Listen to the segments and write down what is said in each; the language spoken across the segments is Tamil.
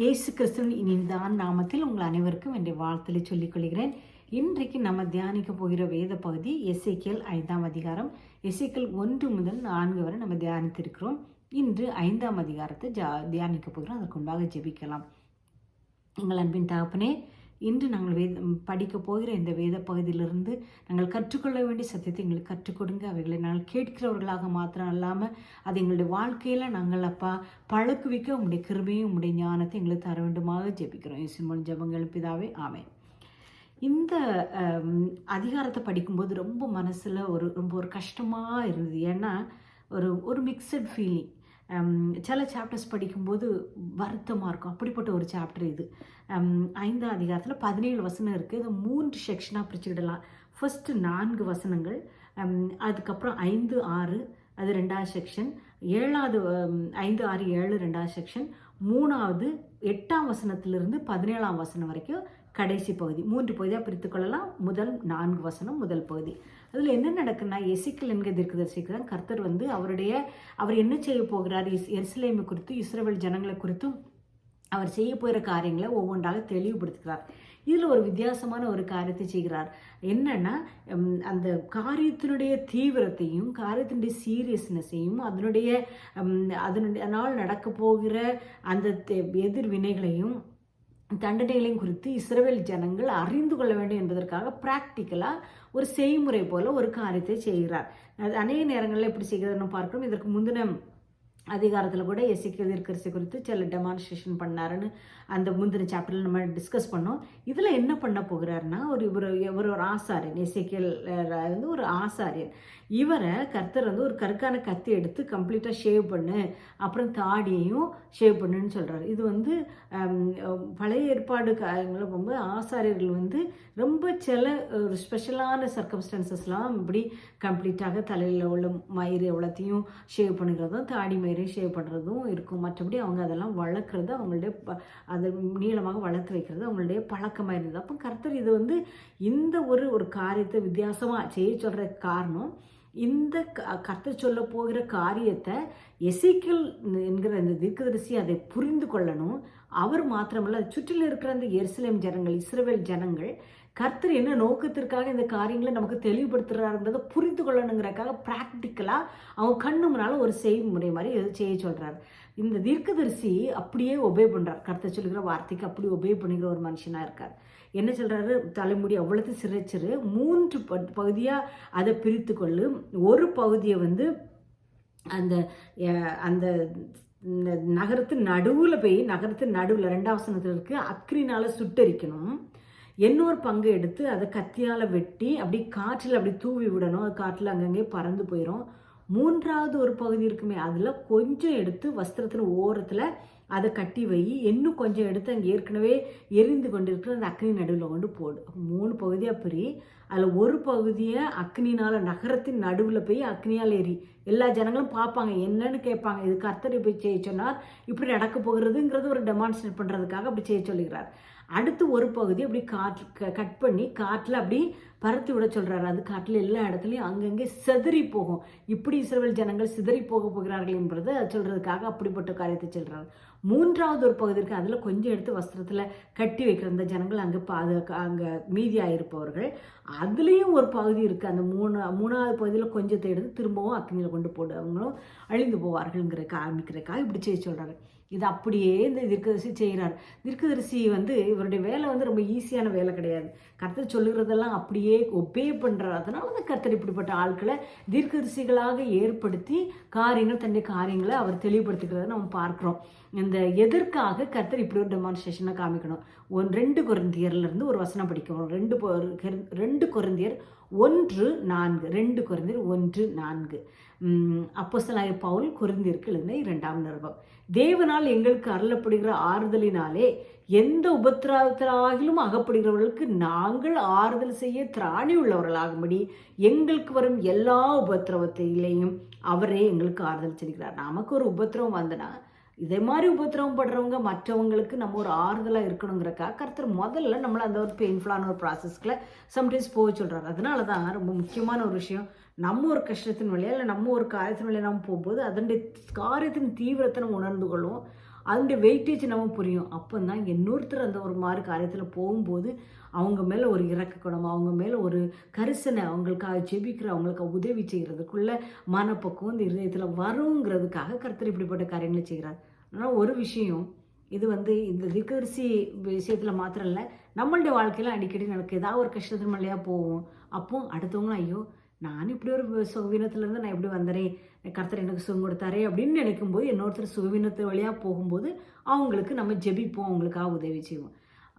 இயேசு கிறிஸ்துவின் இனிதான் நாமத்தில் உங்கள் அனைவருக்கும் என்னுடைய வாழ்த்தலை சொல்லிக் கொள்கிறேன். இன்றைக்கு நம்ம தியானிக்க போகிற வேத பகுதி எஸ்ஐக்கியல் ஐந்தாம் அதிகாரம் எஸ்ஐக்கியல் ஒன்று முதல் நான்கு வரை நம்ம தியானித்திருக்கிறோம். இன்று ஐந்தாம் அதிகாரத்தை ஜா தியானிக்க போகிறோம். அதற்கு முன்பாக ஜெபிக்கலாம். எங்கள் அன்பின் தகப்பனே இன்று நாங்கள் வேத படிக்க போகிற இந்த வேத பகுதியிலிருந்து நாங்கள் கற்றுக்கொள்ள வேண்டிய சத்தியத்தை எங்களுக்கு கற்றுக்கொடுங்க அவைகளை நாங்கள் கேட்கிறவர்களாக மாத்திரம் அல்லாமல் அது எங்களுடைய வாழ்க்கையில் நாங்கள் அப்பா பழக்குவிக்க உங்களுடைய கிருபையும் உங்களுடைய ஞானத்தை எங்களுக்கு தர வேண்டுமாக ஜெபிக்கிறோம். இசுமன் ஜபங்கள் பிதாவே ஆமென். இந்த அதிகாரத்தை படிக்கும்போது ரொம்ப மனசில் ஒரு ரொம்ப ஒரு கஷ்டமாக இருந்தது. ஏன்னா ஒரு ஒரு மிக்சட் ஃபீலிங் சில சாப்டர்ஸ் படிக்கும்போது வருத்தமாக இருக்கும். அப்படிப்பட்ட ஒரு சாப்டர் இது. ஐந்தாம் அதிகாரத்தில் பதினேழு வசனம் இருக்குது இது மூன்று செக்ஷனாக பிரிச்சுக்கிடலாம். ஃபஸ்ட்டு நான்கு வசனங்கள். அதுக்கப்புறம் ஐந்து ஆறு அது ரெண்டாவது செக்ஷன் ஏழாவது ஐந்து ஆறு ஏழு ரெண்டாவது செக்ஷன் மூணாவது எட்டாம் வசனத்திலிருந்து பதினேழாம் வசனம் வரைக்கும் கடைசி பகுதி. மூன்று பகுதியாக பிரித்து கொள்ளலாம். முதல் நான்கு வசனம் முதல் பகுதி. அதில் என்ன நடக்குன்னா எசிக்கல் என்கிற தீர்க்கதரிசிக்கு தான் கர்த்தர் வந்து அவருடைய அவர் என்ன செய்ய போகிறார் இஸ் எருசலேமை குறித்து இஸ்ரவேல் ஜனங்களை குறித்தும் அவர் செய்ய போகிற காரியங்களை ஒவ்வொன்றாக தெளிவுபடுத்துகிறார். இதில் ஒரு வித்தியாசமான ஒரு காரியத்தை செய்கிறார். என்னன்னா அந்த காரியத்தினுடைய தீவிரத்தையும் காரியத்தினுடைய சீரியஸ்னஸையும் அதனுடைய அதனுடைய அதனால் நடக்க போகிற அந்த தெ- எதிர்வினைகளையும் தண்டனைகளையும் குறித்து இஸ்ரேல் ஜனங்கள் அறிந்து கொள்ள வேண்டும் என்பதற்காக ப்ராக்டிக்கலாக ஒரு செய்முறை போல ஒரு காரியத்தை செய்கிறார். அது அநேக நேரங்களில் எப்படி செய்கிறதுன்னு பார்க்கிறோம். இதற்கு முந்தின அதிகாரத்தில் கூட எசிக்க இருக்கிறது குறித்து சில டெமான்ஸ்ட்ரேஷன் பண்ணாருன்னு அந்த முந்தின சாப்டரில் நம்ம டிஸ்கஸ் பண்ணோம். இதில் என்ன பண்ண போகிறாருன்னா ஒரு இவர் இவர் ஒரு ஆசாரியன் எசிக்கல் வந்து ஒரு ஆசாரியன். இவரை கர்த்தர் வந்து ஒரு கருக்கான கத்தி எடுத்து கம்ப்ளீட்டாக ஷேவ் பண்ணு அப்புறம் தாடியையும் ஷேவ் பண்ணுன்னு சொல்கிறார் இது வந்து பழைய ஏற்பாடு காலங்களில் போகும்போது ஆசாரியர்கள் வந்து ரொம்ப சில ஒரு ஸ்பெஷலான சர்க்கம்ஸ்டான்சஸ்லாம் இப்படி கம்ப்ளீட்டாக தலையில் உள்ள மயிறு எவ்வளோத்தையும் ஷேவ் பண்ணுறதும் தாடி மயிறு ஷேவ் பண்ணுறதும் இருக்கும். மற்றபடி அவங்க அதெல்லாம் வளர்க்குறது அவங்களுடைய ப- அதை நீளமாக வளர்த்து வைக்கிறது அவங்களுடைய பழக்கமாக இருந்தது. அப்போ கர்த்தர் இது வந்து இந்த ஒரு ஒரு காரியத்தை வித்தியாசமாக செய்ய சொல்கிற காரணம் இந்த க- கர்த்தர் சொல்ல போகிற காரியத்தை எசிக்கல் என்கிற இந்த தீர்க்கதரிசி அதை புரிந்து கொள்ளணும். அவர் மாத்திரமல்ல சுற்றில் இருக்கிற அந்த எருசலேம் ஜனங்கள் இஸ்ரேல் ஜனங்கள் கர்த்தர் என்ன நோக்கத்திற்காக இந்த காரியங்களை நமக்கு தெளிவுபடுத்துறாருன்றதை புரிந்து கொள்ளணுங்கிறக்காக ப்ராக்டிக்கலாக அவங்க கண்ணு முன்னால் ஒரு செய்முறை மாதிரி எது செய்ய சொல்கிறார் இந்த தீர்க்கதரிசி அப்படியே ஒபே பண்ணுறார் கர்த்தர் சொல்லுகிற வார்த்தைக்கு அப்படி ஒபே பண்ணுகிற ஒரு மனுஷனாக இருக்கார். என்ன சொல்கிறாரு தலைமுடி அவ்வளோத்து சிறைச்சிரு மூன்று பகுதியாக அதை பிரித்து கொள்ளு. ஒரு பகுதியை வந்து அந்த அந்த நகரத்து நடுவில் போய் நகரத்து நடுவில் ரெண்டாவசனத்தில் இருக்குது அக்ரினால் சுட்டரிக்கணும். இன்னொரு பங்கு எடுத்து அதை கத்தியால் வெட்டி அப்படி காற்றில் அப்படி தூவி விடணும். அது காற்றில் அங்கங்கே பறந்து போயிடும் மூன்றாவது ஒரு பகுதி இருக்குமே அதில் கொஞ்சம் எடுத்து வஸ்திரத்தின் ஓரத்தில் அதை கட்டி வை. இன்னும் கொஞ்சம் எடுத்து அங்கே ஏற்கனவே எரிந்து கொண்டிருக்கிற அந்த அக்னி நடுவில் கொண்டு போடு. மூணு பகுதியாக பிரி. அதில் ஒரு பகுதியை அக்னினால் நகரத்தின் நடுவில் போய் அக்னியால் ஏறி எல்லா ஜனங்களும் பார்ப்பாங்க. என்னன்னு கேட்பாங்க. இது கர்த்தர் இப்படி செய்ய சொன்னார் இப்படி நடக்க போகிறதுங்கிறது ஒரு டெமான்ஸ்ட்ரேட் பண்ணுறதுக்காக அப்படி செய்ய சொல்லுகிறார். அடுத்து ஒரு பகுதி அப்படி காற்று க- கட் பண்ணி காற்றில் அப்படி பறத்து விட சொல்கிறார் அது காட்டில் எல்லா இடத்துலையும் அங்கங்கே சிதறி போகும். இப்படி இஸ்ரேல் ஜனங்கள் சிதறி போக போகிறார்கள் என்பது சொல்கிறதுக்காக அப்படிப்பட்ட காரியத்தை சொல்கிறார் மூன்றாவது ஒரு பகுதி இருக்குது அதில் கொஞ்சம் எடுத்து வஸ்திரத்தில் கட்டி வைக்கிற அந்த ஜனங்கள் அங்கே பாதுகாக்க அங்கே மீதியாக இருப்பவர்கள் அதுலேயும் ஒரு பகுதி இருக்குது அந்த மூணு மூணாவது பகுதியில் கொஞ்சத்தை எடுத்து திரும்பவும் அக்னியில் கொண்டு போடுவங்களும் அழிந்து போவார்கள்ங்கிற காமிக்கிறதுக்காக இப்படி செய்ய சொல்கிறாங்க இது அப்படியே இந்த தீர்க்கதரிசி செய்கிறார் தீர்க்கதரிசி வந்து இவருடைய வேலை வந்து ரொம்ப ஈஸியான வேலை கிடையாது. கர்த்தர் சொல்லுகிறதெல்லாம் அப்படியே ஒப்பே பண்ணுறார் அதனால தான் கர்த்தர் இப்படிப்பட்ட ஆட்களை தீர்க்கதரிசிகளாக ஏற்படுத்தி காரியங்கள் தன்னுடைய காரியங்களை அவர் தெளிவுபடுத்துகிறத நம்ம பார்க்குறோம். இந்த எதற்காக கர்த்தர் இப்படி ஒரு டெமான்ஸ்ட்ரேஷனை காமிக்கணும்? ஒன் ரெண்டு குரந்தியர்லேருந்து ஒரு வசனம் படிக்கணும் ரெண்டு ரெண்டு குருந்தியர் ஒன்று நான்கு ரெண்டு குறைந்தர் ஒன்று நான்கு. அப்போஸ்தலனாகிய பவுல் குறைந்திருக்கு எழுதின இரண்டாம் நிருபம். தேவனால் எங்களுக்கு அருளப்படுகிற ஆறுதலினாலே எந்த உபத்திராவத்திலாகிலும் அகப்படுகிறவர்களுக்கு நாங்கள் ஆறுதல் செய்ய திராணி உள்ளவர்களாகும்படி எங்களுக்கு வரும் எல்லா உபத்திரவத்திலையும் அவரே எங்களுக்கு ஆறுதல் செய்கிறார். நமக்கு ஒரு உபத்திரவம் வந்தனா இதே மாதிரி உபத்திரவம் படுறவங்க மற்றவங்களுக்கு நம்ம ஒரு ஆறுதலாக இருக்கணுங்கிறக்கா கருத்தர் முதல்ல நம்மளை அந்த ஒரு பெயின்ஃபுல்லான ஒரு ப்ராசஸ்க்குள்ள சம்டைம்ஸ் போக சொல்கிறாரு அதனால தான் ரொம்ப முக்கியமான ஒரு விஷயம். நம்ம ஒரு கஷ்டத்தின் வழியா இல்லை நம்ம ஒரு காரியத்தின் வழியாக நம்ம போகும்போது அதனுடைய காரியத்தின் தீவிரத்தை நம்ம உணர்ந்து கொள்வோம். அதனுடைய வெயிட்டேஜ் நம்ம புரியும். அப்போ தான் இன்னொருத்தர் அந்த ஒரு மாதிரி காரியத்தில் போகும்போது அவங்க மேலே ஒரு இறக்க அவங்க மேலே ஒரு கரிசனை அவங்களுக்காக ஜெபிக்கிற அவங்களுக்கு உதவி செய்கிறதுக்குள்ள மனப்பக்குவம் இந்த இருதயத்தில் வருங்கிறதுக்காக கருத்தர் இப்படிப்பட்ட காரியங்களை செய்கிறார் ஆனால் ஒரு விஷயம் இது வந்து இந்த திக்கரிசி விஷயத்தில் மாத்திரம் இல்லை நம்மளுடைய வாழ்க்கையில் அடிக்கடி நடக்கு ஏதாவது ஒரு கஷ்டத்தின் மலையாக போவோம். அப்போ அடுத்தவங்களும் ஐயோ நான் இப்படி ஒரு சுகவீனத்துலேருந்து நான் எப்படி வந்தேன் கர்த்தர் எனக்கு சுகம் கொடுத்தாரே அப்படின்னு நினைக்கும்போது இன்னொருத்தர் சுகவீனத்து வழியாக போகும்போது அவங்களுக்கு நம்ம ஜெபிப்போம் அவங்களுக்காக உதவி செய்வோம்.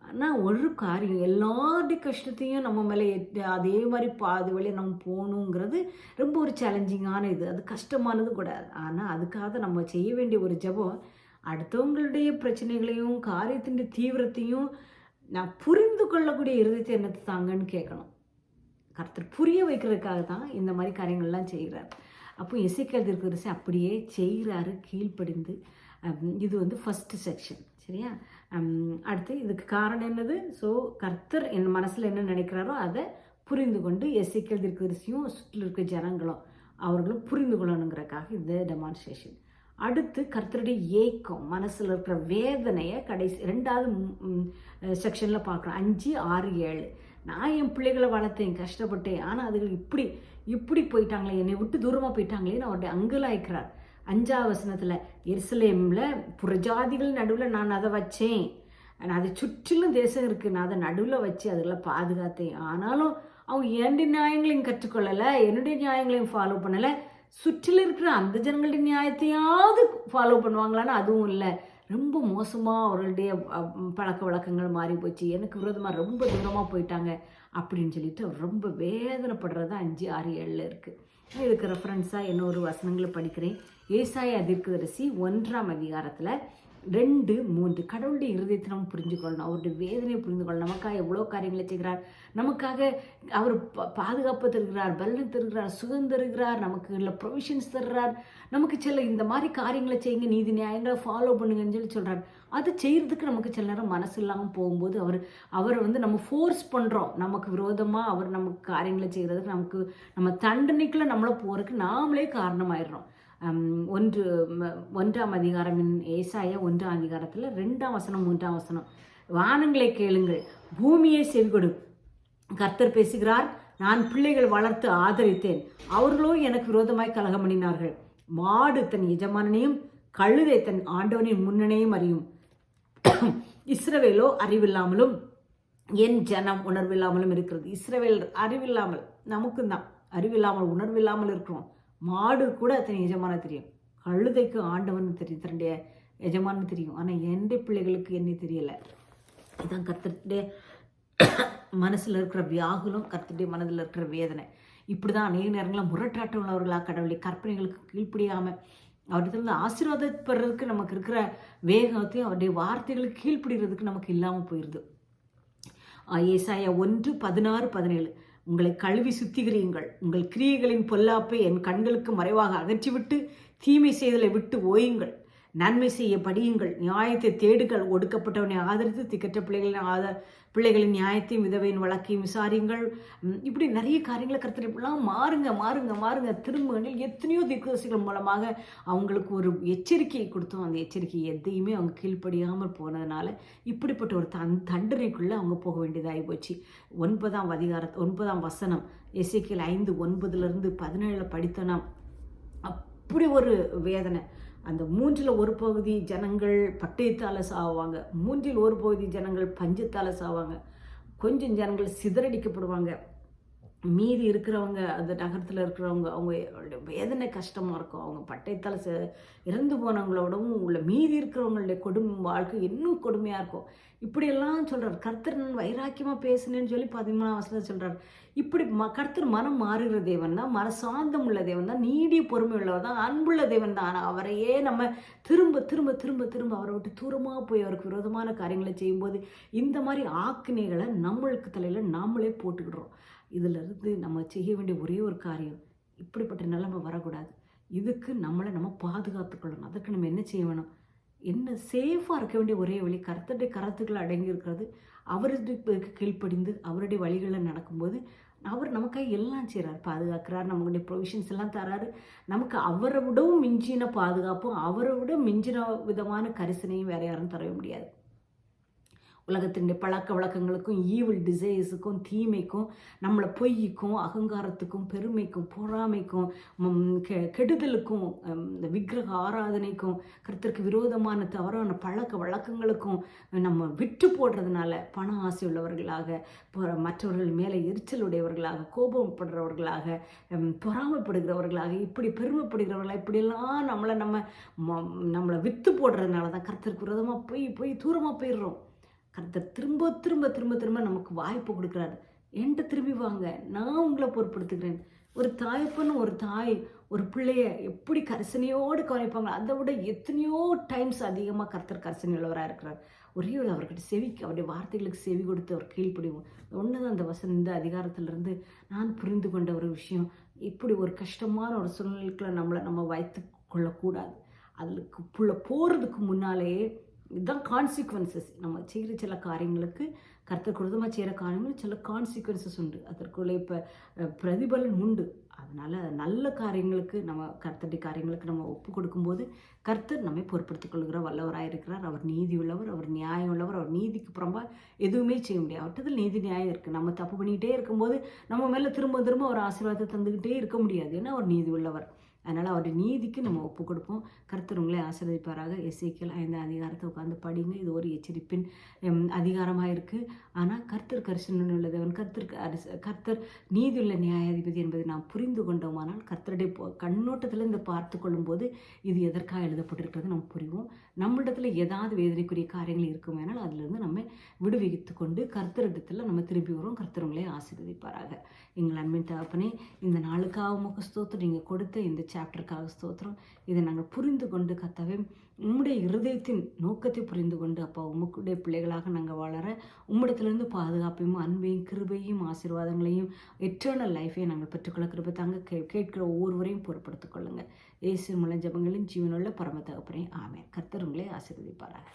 ஆனால் ஒரு காரியம் எல்லாருடைய கஷ்டத்தையும் நம்ம மேலே அதே மாதிரி பாது வழியாக நம்ம போகணுங்கிறது ரொம்ப ஒரு சேலஞ்சிங்கான இது. அது கஷ்டமானது கூட. ஆனால் அதுக்காக நம்ம செய்ய வேண்டிய ஒரு ஜெபம். அடுத்தவங்களுடைய பிரச்சனைகளையும் காரியத்தின் தீவிரத்தையும் நான் புரிந்து கொள்ளக்கூடிய இருதயத்தை என்னத்தை தாங்கன்னு கேட்கணும். கர்த்தர் புரிய வைக்கிறதுக்காக தான் இந்த மாதிரி காரியங்கள்லாம் செய்கிறார். அப்போ இசைக்கல் இருக்கிற அப்படியே செய்கிறாரு கீழ்ப்படிந்து. இது வந்து ஃபஸ்ட்டு செக்ஷன் சரியா? அடுத்து இதுக்கு காரணம் என்னது? ஸோ கர்த்தர் என் மனசில் என்ன நினைக்கிறாரோ அதை புரிந்து கொண்டு எசைக்கல் திருக்குரிசியும் சுற்றில் இருக்க ஜனங்களும் அவர்களும் புரிந்து கொள்ளணுங்கிறக்காக இந்த டெமான்ஸ்ட்ரேஷன் அடுத்து கர்த்தருடைய ஏக்கம் மனசில் இருக்கிற வேதனையை கடைசி ரெண்டாவது செக்ஷனில் பார்க்குறோம். அஞ்சு ஆறு ஏழு. நான் என் பிள்ளைகளை வளர்த்தேன் கஷ்டப்பட்டேன். ஆனால் அதுகள் இப்படி இப்படி போயிட்டாங்களே என்னை விட்டு தூரமாக போயிட்டாங்களேன்னு அவருடைய அங்கலாய்க்கிறார் அஞ்சாவது வசனத்தில் எருசலேமில் புறஜாதிகள் நடுவில் நான் அதை வச்சேன். நான் அதை சுற்றிலும் தேசம் இருக்குது நான் அதை நடுவில் வச்சு அதில் பாதுகாத்தேன். ஆனாலும் அவங்க என்னுடைய நியாயங்களையும் கற்றுக்கொள்ளலை என்னுடைய நியாயங்களையும் ஃபாலோ பண்ணலை. சுற்றில் இருக்கிற அந்த ஜனங்களுடைய நியாயத்தையாவது ஃபாலோ பண்ணுவாங்களான்னு அதுவும் இல்லை. ரொம்ப மோசமாக அவர்களுடைய பழக்க வழக்கங்கள் மாறி போச்சு. எனக்கு விரோதமாக ரொம்ப தூரமாக போயிட்டாங்க அப்படின்னு சொல்லிட்டு அவர் ரொம்ப வேதனைப்படுறது அஞ்சு ஆறு ஏழில் இருக்குது இதுக்கு ரெஃபரன்ஸாக இன்னொரு வசனங்களை படிக்கிறேன். ஏசாய அதிர்கதரிசி ஒன்றாம் அதிகாரத்தில் ரெண்டு மூன்று. கடவுளுடைய இருதயத்தை நம்ம புரிஞ்சு கொள்ளணும் அவருடைய வேதனையை புரிந்து கொள்ளணும் நமக்காக எவ்வளோ காரியங்களை செய்கிறார். நமக்காக அவர் பாதுகாப்பு தருகிறார் பலன் தருகிறார் சுகம் தருகிறார் நமக்கு இல்லை ப்ரொவிஷன்ஸ் தருகிறார் நமக்கு சில இந்த மாதிரி காரியங்களை செய்யுங்க நீதி நியாயங்களை ஃபாலோ பண்ணுங்கன்னு சொல்லி சொல்கிறார் அது செய்கிறதுக்கு நமக்கு சில நேரம் மனசு இல்லாமல் போகும்போது அவர் அவரை வந்து நம்ம ஃபோர்ஸ் பண்ணுறோம் நமக்கு விரோதமாக அவர் நமக்கு காரியங்களை செய்கிறதுக்கு நமக்கு நம்ம தண்டனைக்குள்ளே நம்மளை போகிறதுக்கு நாமளே காரணமாயிடுறோம். ஒன்று ஒன்றாம் அதிகாரம் ஏசாய ஒன்றாம் அதிகாரத்தில் ரெண்டாம் வசனம் மூன்றாம் வசனம். வானங்களை கேளுங்கள் பூமியை செவிகொடு. கர்த்தர் பேசுகிறார் நான் பிள்ளைகள் வளர்த்து ஆதரித்தேன். அவர்களோ எனக்கு விரோதமாய் கலகம் பண்ணினார்கள் மாடு தன் எஜமானனையும் கழுதை தன் ஆண்டவனின் முன்னணையும் அறியும். இஸ்ரவேலோ அறிவில்லாமலும் என் ஜனம் உணர்வில்லாமலும் இருக்கிறது. இஸ்ரவேல் அறிவில்லாமல் நமக்கும் தான் அறிவில்லாமல் உணர்வில்லாமல் இருக்கிறோம். மாடு கூட அத்தனை எஜமான தெரியும். கழுதைக்கு ஆண்டவன் தெரியும் தன்னுடைய எஜமானு தெரியும். ஆனால் எந்த பிள்ளைகளுக்கு என்ன தெரியலை. இதான் கர்த்தருடைய மனசில் இருக்கிற வியாகுலம் கர்த்தருடைய மனதில் இருக்கிற வேதனை. இப்படி தான் அநேக நேரங்களில் முரட்டாட்ட உள்ளவர்களாக கடவுளை கற்பனைகளுக்கு கீழ்ப்படியாமல் அவரிடத்துல ஆசீர்வாதம் பெறதுக்கு நமக்கு இருக்கிற வேகத்தையும் அவருடைய வார்த்தைகளுக்கு கீழ்ப்படுகிறதுக்கு நமக்கு இல்லாமல் போயிடுது ஏசாயா ஒன்று பதினாறு பதினேழு. உங்களை கழுவி சுத்திகரியுங்கள். உங்கள் கிரியைகளின் பொல்லாப்பை என் கண்களுக்கு மறைவாக அகற்றிவிட்டு தீமை செய்தலை விட்டு ஓயுங்கள். நன்மை செய்ய படியுங்கள். நியாயத்தை தேடுங்கள். ஒடுக்கப்பட்டவனை ஆதரித்து திக்கற்ற பிள்ளைகளின் ஆத பிள்ளைகளின் நியாயத்தையும் விதவையின் வழக்கையும் விசாரியுங்கள். இப்படி நிறைய காரியங்களை கருத்து இப்படிலாம் மாறுங்க மாறுங்க மாறுங்க. திரும்புங்கள் எத்தனையோ திக்குவசிகள் மூலமாக அவங்களுக்கு ஒரு எச்சரிக்கையை கொடுத்தோம். அந்த எச்சரிக்கை எதையுமே அவங்க கீழ்ப்படியாமல் போனதுனால இப்படிப்பட்ட ஒரு தன் தண்டனைக்குள்ளே அவங்க போக வேண்டியதாகி போச்சு. ஒன்பதாம் அதிகார ஒன்பதாம் வசனம் எசேக்கியேல் ஐந்து ஒன்பதுலேருந்து பதினேழில் படித்தோன்னா அப்படி ஒரு வேதனை. அந்த மூன்றில் ஒரு பகுதி ஜனங்கள் பட்டயத்தால் சாவாங்க மூன்றில் ஒரு பகுதி ஜனங்கள் பஞ்சத்தால் சாவாங்க. கொஞ்சம் ஜனங்கள் சிதறடிக்கப்படுவாங்க. மீதி இருக்கிறவங்க அந்த நகரத்தில் இருக்கிறவங்க அவங்க வேதனை கஷ்டமாக இருக்கும். அவங்க பட்டயத்தால் ச இறந்து போனவங்களோடவும் உள்ள மீதி இருக்கிறவங்களுடைய கொடும் வாழ்க்கை இன்னும் கொடுமையாக இருக்கும். இப்படியெல்லாம் சொல்கிறார் கர்த்தர் நான் வைராக்கியமாக பேசுனேன்னு சொல்லி பதிமூணாம் வசனம் சொல்கிறார் இப்படி ம கர்த்தர் மனம் மாறுகிற தேவன் தான் மன சாந்தம் உள்ள தேவன் தான் நீடிய பொறுமை உள்ளவர் தான் அன்புள்ள தேவன் தான் ஆனால் அவரையே நம்ம திரும்ப திரும்ப திரும்ப திரும்ப அவரை விட்டு தூரமாக போய் அவருக்கு விரோதமான காரியங்களை செய்யும்போது இந்த மாதிரி ஆக்கினைகளை நம்மளுக்கு தலையில் நாமளே போட்டுக்கிடுறோம். இதிலிருந்து நம்ம செய்ய வேண்டிய ஒரே ஒரு காரியம் இப்படிப்பட்ட நிலைமை வரக்கூடாது. இதுக்கு நம்மளை நம்ம பாதுகாத்துக்கொள்ளணும். அதுக்கு நம்ம என்ன செய்ய வேணும்? என்ன சேஃபாக இருக்க வேண்டிய ஒரே வழி கருத்துடைய கருத்துக்கள் அடங்கி இருக்கிறது. அவருடைய கீழ்ப்படிந்து அவருடைய வழிகளில் நடக்கும்போது அவர் நமக்காக எல்லாம் செய்கிறார் பாதுகாக்கிறார் நம்மளுடைய ப்ரொவிஷன்ஸ் எல்லாம் தராரு. நமக்கு அவரை விடவும் மிஞ்சின பாதுகாப்பும் அவரை விட மிஞ்சின விதமான கரிசனையும் வேற யாரும் தரவே முடியாது. உலகத்தினுடைய பழக்க வழக்கங்களுக்கும் ஈவில் டிசைஸுக்கும் தீமைக்கும் நம்மளை பொய்க்கும் அகங்காரத்துக்கும் பெருமைக்கும் பொறாமைக்கும் கெ- கெடுதலுக்கும் இந்த விக்கிரக ஆராதனைக்கும் கருத்திற்கு விரோதமான தவறான பழக்க வழக்கங்களுக்கும் நம்ம விட்டு போடுறதுனால பண ஆசை உள்ளவர்களாக மற்றவர்கள் மேலே எரிச்சல் உடையவர்களாக கோபப்படுறவர்களாக பொறாமைப்படுகிறவர்களாக இப்படி பெருமைப்படுகிறவர்களாக இப்படியெல்லாம் நம்மளை நம்ம ம- நம்மளை விற்று போடுறதுனால தான் கருத்திற்கு விரோதமாக போய் போய் தூரமாக போயிடுறோம். கர்த்தர் திரும்ப திரும்ப திரும்ப திரும்ப நமக்கு வாய்ப்பு கொடுக்குறாரு. என்கிட்ட திரும்பி வாங்க. நான் உங்களை பொறுப்படுத்துகிறேன் ஒரு தாய்ப்பன்னு ஒரு தாய் ஒரு பிள்ளைய எப்படி கரிசனையோடு கவனிப்பாங்க அதை விட எத்தனையோ டைம்ஸ் அதிகமாக கர்த்தர் கரிசனை உள்ளவராக இருக்கிறார். ஒரே ஒரு அவர்கிட்ட செவிக்கு அவருடைய வார்த்தைகளுக்கு செவி கொடுத்து அவர் கீழ்ப்படிவோம். ஒன்று தான் அந்த வசனம் இந்த அதிகாரத்திலிருந்து நான் புரிந்து கொண்ட ஒரு விஷயம். இப்படி ஒரு கஷ்டமான ஒரு சூழ்நிலைக்குள்ள நம்மளை நம்ம வைத்து கொள்ளக்கூடாது. அதுக்கு புள்ள போகிறதுக்கு முன்னாலேயே இதுதான் கான்சிக்வன்சஸ் நம்ம செய்கிற சில காரியங்களுக்கு கர்த்தர் கொடுத்தமாக செய்கிற காரியங்களும் சில கான்சிக்வன்சஸ் உண்டு. அதற்குள்ளே இப்போ பிரதிபலன் உண்டு. அதனால் நல்ல காரியங்களுக்கு நம்ம கர்த்தடி காரியங்களுக்கு நம்ம ஒப்பு கொடுக்கும்போது கர்த்தர் நம்மை பொறுப்படுத்திக் கொள்கிற வல்லவராக இருக்கிறார். அவர் நீதி உள்ளவர் அவர் நியாயம் உள்ளவர் அவர் நீதிக்கு புறம்பா எதுவுமே செய்ய முடியாது. அவர்கிட்ட நீதி நியாயம் இருக்குது நம்ம தப்பு பண்ணிக்கிட்டே இருக்கும்போது நம்ம மேலே திரும்ப திரும்ப அவர் ஆசீர்வாதத்தை தந்துக்கிட்டே இருக்க முடியாது. ஏன்னா அவர் நீதி உள்ளவர் அதனால் அவருடைய நீதிக்கு நம்ம ஒப்பு கொடுப்போம் கருத்தர் உங்களை ஆசீர்வதிப்பாராக. எஸ்ஐக்கியல் ஐந்து அதிகாரத்தை உட்காந்து படிங்க. இது ஒரு எச்சரிப்பின் அதிகாரமாக இருக்குது ஆனால் கர்த்தர் கரிசனன் உள்ளதவன் கர்த்தர் கர்த்தர் நீதியுள்ள நியாயாதிபதி என்பதை நாம் புரிந்து கொண்டோமானால் கர்த்தருடைய கண்ணோட்டத்தில் இந்த பார்த்து கொள்ளும்போது இது எதற்காக எழுதப்பட்டிருக்கிறது நாம் புரிவோம். நம்மளிடத்துல ஏதாவது வேதனைக்குரிய காரியங்கள் இருக்குமேனால் அதுலேருந்து நம்ம விடுவித்து கொண்டு கர்த்தரிடத்தில் நம்ம திரும்பி வரோம் கர்த்தர் ஆசீர்வதிப்பாராக. எங்கள் அன்பின் தகப்பனே இந்த நாளுக்காக முக ஸ்தோத்திரம். நீங்கள் கொடுத்த இந்த சாப்டருக்காக ஸ்தோத்திரம். இதை நாங்கள் புரிந்து கொண்டு கத்தவே உம்முடைய இருதயத்தின் நோக்கத்தை புரிந்து கொண்டு அப்பா உமக்குடைய பிள்ளைகளாக நாங்கள் வளர உம்மிடத்துலேருந்து பாதுகாப்பையும் அன்பையும் கிருபையும் ஆசீர்வாதங்களையும் எட்டர்னல் லைஃபையும் நாங்கள் பெற்றுக்கொள்ள கிருபை தாங்க. கே கேட்கிற ஒவ்வொருவரையும் பொருட்படுத்திக் கொள்ளுங்கள் இயேசு மூலம் ஜபங்களின் ஜீவனுள்ள பரம தகப்பனே ஆமேன். கர்த்தர் உங்களை ஆசீர்வதிப்பாராக.